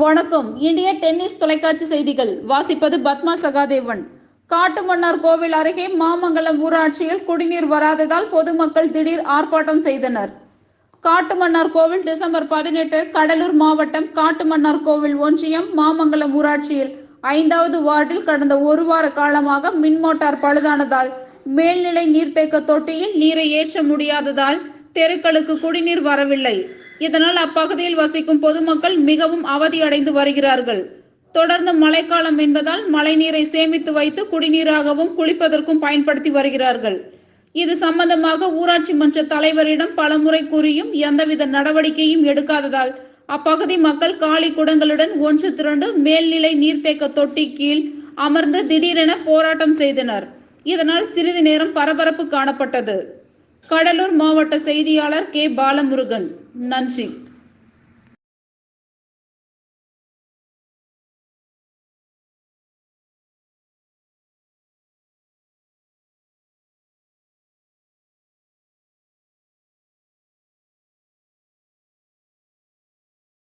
வணக்கம். இந்திய டென்னிஸ் தொலைக்காட்சி செய்திகள். வாசிப்பது பத்மா சகாதேவன். காட்டுமன்னார் கோவில் அருகே மாமங்கலம் ஊராட்சியில் குடிநீர் வராததால் பொதுமக்கள் திடீர் ஆர்ப்பாட்டம் செய்தனர். காட்டுமன்னார் கோவில் டிசம்பர் பதினெட்டு கடலூர் மாவட்டம் காட்டுமன்னார் கோவில் ஒன்றியம் மாமங்கலம் ஊராட்சியில் ஐந்தாவது வார்டில் கடந்த ஒரு வார காலமாக மின் மோட்டார் பழுதானதால் மேல்நிலை நீர்த்தேக்க தொட்டியில் நீரை ஏற்ற முடியாததால் தெருக்களுக்கு குடிநீர் வரவில்லை. இதனால் அப்பகுதியில் வசிக்கும் பொதுமக்கள் மிகவும் அவதியடைந்து வருகிறார்கள். தொடர்ந்து மழைக்காலம் என்பதால் மழைநீரை சேமித்து வைத்து குடிநீராகவும் குளிப்பதற்கும் பயன்படுத்தி வருகிறார்கள். இது சம்பந்தமாக ஊராட்சி மன்ற தலைவரிடம் பலமுறை கூறியும் எந்தவித நடவடிக்கையும் எடுக்காததால் அப்பகுதி மக்கள் காலி குடங்களுடன் ஒன்று திரண்டு மேல்நிலை நீர்த்தேக்க தொட்டி கீழ் அமர்ந்து திடீரென போராட்டம் செய்தனர். இதனால் சிறிது நேரம் பரபரப்பு காணப்பட்டது. கடலூர் மாவட்ட செய்தியாளர் கே. பாலமுருகன். நன்றி.